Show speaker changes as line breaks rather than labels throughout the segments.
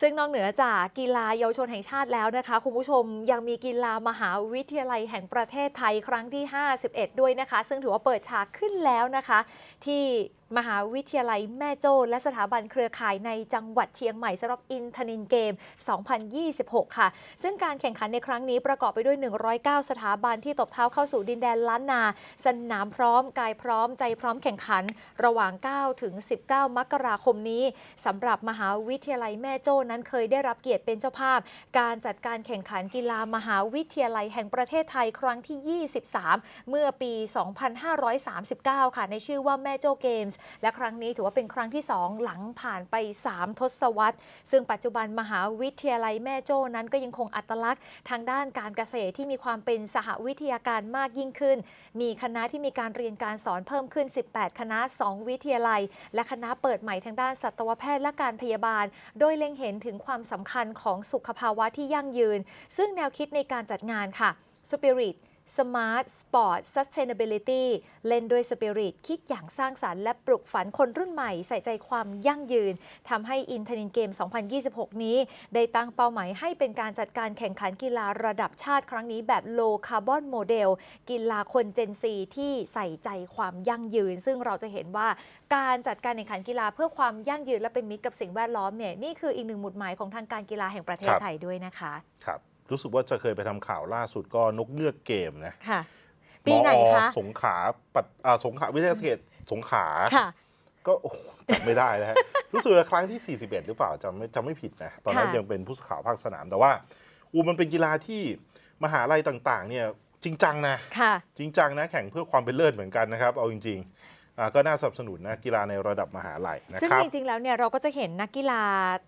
ซึ่งนอกเหนือจากกีฬาเยาวชนแห่งชาติแล้วนะคะ คุณผู้ชมยังมีกีฬามหาวิทยาลัยแห่งประเทศไทยครั้งที่ 51 ด้วยนะคะ ซึ่งถือว่าเปิดฉากขึ้นแล้วนะคะ ที่มหาวิทยาลัยแม่โจ้และสถาบันเครือข่ายในจังหวัดเชียงใหม่สำหรับอินทนินเกม 2026 ค่ะ ซึ่งการแข่งขันในครั้งนี้ประกอบไปด้วย 109 สถาบันที่ตบเท้าเข้าสู่ดินแดนล้านนา สนามพร้อม กายพร้อมใจพร้อมแข่งขัน ระหว่าง 9 ถึง 19 มกราคมนี้สำหรับมหาวิทยาลัยแม่โจ้นั้นเคยได้รับเกียรติเป็นเจ้าภาพ การจัดการแข่งขันกีฬามหาวิทยาลัยแห่งประเทศไทยครั้งที่ 23 เมื่อปี 2539 ค่ะในชื่อว่าแม่โจ้เกมส์และครั้งนี้ถือว่าเป็นครั้งที่ 2 หลังผ่านไป 3 ทศวรรษ ซึ่งปัจจุบันมหาวิทยาลัยแม่โจ้นั้นก็ยังคงอัตลักษณ์ ทางด้านการเกษตรที่มีความเป็นสหวิทยาการมากยิ่งขึ้น มีคณะที่มีการเรียนการสอนเพิ่มขึ้น 18 คณะ 2 วิทยาลัย และคณะเปิดใหม่ทางด้านสัตวแพทย์และการพยาบาล โดยเล็งเห็นถึงความสำคัญของสุขภาวะที่ยั่งยืน ซึ่งแนวคิดในการจัดงานค่ะ Spirit Smart Sport Sustainability เล่นด้วยสปิริตคิดอย่างสร้างสารรค์และปลุกฝันคนรุ่นใหม่ใส่ใจความยั่งยืนทำให้อินเทอร์เน็ตเกม 2026 นี้ ได้ตั้งเป้าหมายให้เป็นการจัดการแข่งขันกีฬาระดับชาติครั้งนี้แบบ low carbon model กีฬาคนเจนซีที่ใส่ใจความยั่งยืน ซึ่งเราจะเห็นว่าการจัดการแข่งขันกีฬาเพื่อความยั่งยืนและเป็นมิตรกับสิ่งแวดล้อมเนี่ยนี่คืออีกหนึ่งหมุดหมายของทางการกีฬาแห่งประเทศ
ครับ
ไทยด้วยนะคะ
ครับ รู้สึกว่าจะเคยไปทำข่าวล่าสุดก็นกเงือกเกมนะ
ค่ะ ปีไหน
มอ
คะ
สงขลาปัดอ่าสงขลาวิทยาเขตสงขลา
ค่ะ
ก็โอ้โหจำไม่ได้นะฮะรู้สึกว่าครั้งที่ 41 หรือเปล่าจำไม่จำไม่ผิดนะตอนนั้น
ค่ะ
ยังเป็นผู้สื่อข่าวภาคสนามแต่ว่า อูมันเป็นกีฬาที่มหาลัยต่าง ๆ เนี่ยจริงจังนะ
ค่ะ
จริงจังนะแข่งเพื่อความเป็นเลิศเหมือนกันนะครับ เอาจริงๆอ่า ก็น่าสนับสนุนนะกีฬาในระดับมหาลัยนะ
ซึ่ง
ครับ
จริงๆแล้วเนี่ยเราก็จะเห็นนักกีฬา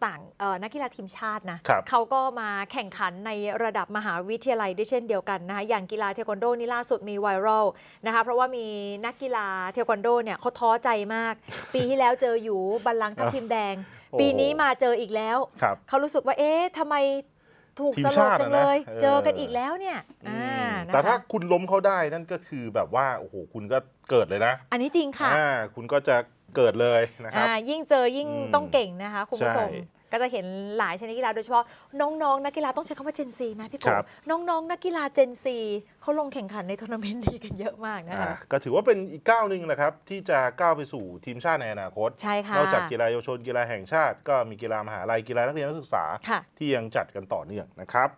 ต่างเอ่อนักกีฬาทีมชาตินะครับเขาก็มาแข่งขันในระดับมหาวิทยาลัยด้วยเช่นเดียวกันนะคะอย่างกีฬาเทควันโดนี่ล่าสุดมีไวรัลนะคะเพราะว่ามีนักกีฬาเทควันโดเนี่ยเขาท้อใจมาก ปีที่แล้วเจออยู่บัลลังก์ทัพทีมแดง
โอ้โห
ปีนี้มาเจออีกแล้ว
ครับ
เขารู้สึกว่าเอ๊ะทำไม ถูก
ทีม
สลบ
ชาติ
จัง
อะนะ
เลย
เออ
เจอกันอีกแล้วเนี่ย
อื
อ่ามนะคะ
แต่ถ้าคุณล้มเขาได้นั่นก็คือแบบว่าโอ้โหคุณก็เกิดเลยนะ
อันนี้จริงค่ะ
อ่าคุณก็จะเกิดเลยนะครับ
อ่ายิ่งเจอยิ่ง
อืม
ต้องเก่งนะคะ คุณผู้ชม
ใช่
ก็จะเห็นหลายชนิดกีฬาโดยเฉพาะน้องๆนักกีฬาต้องใช้คำว่าเจนซีไหมพี่ก
ครับบ
น้องๆนักกีฬาเจนซีเขาลงแข่งขันในทัวร์นาเมนต์นี้กันเยอะมากนะ
อ่า
คะ
ก็ถือว่าเป็นอีกก้าวหนึ่งนะครับ ที่จะก้าวไปสู่ทีมชาติในอนาคต
ใช่ค่ะ
นอกจากกีฬาเยาวชนกีฬาแห่งชาติ ก็มีกีฬามหาลัยกีฬานักเรียนนักศึกษา
ค่ะ
ที่ยังจัดกันต่อเนื่องนะครับ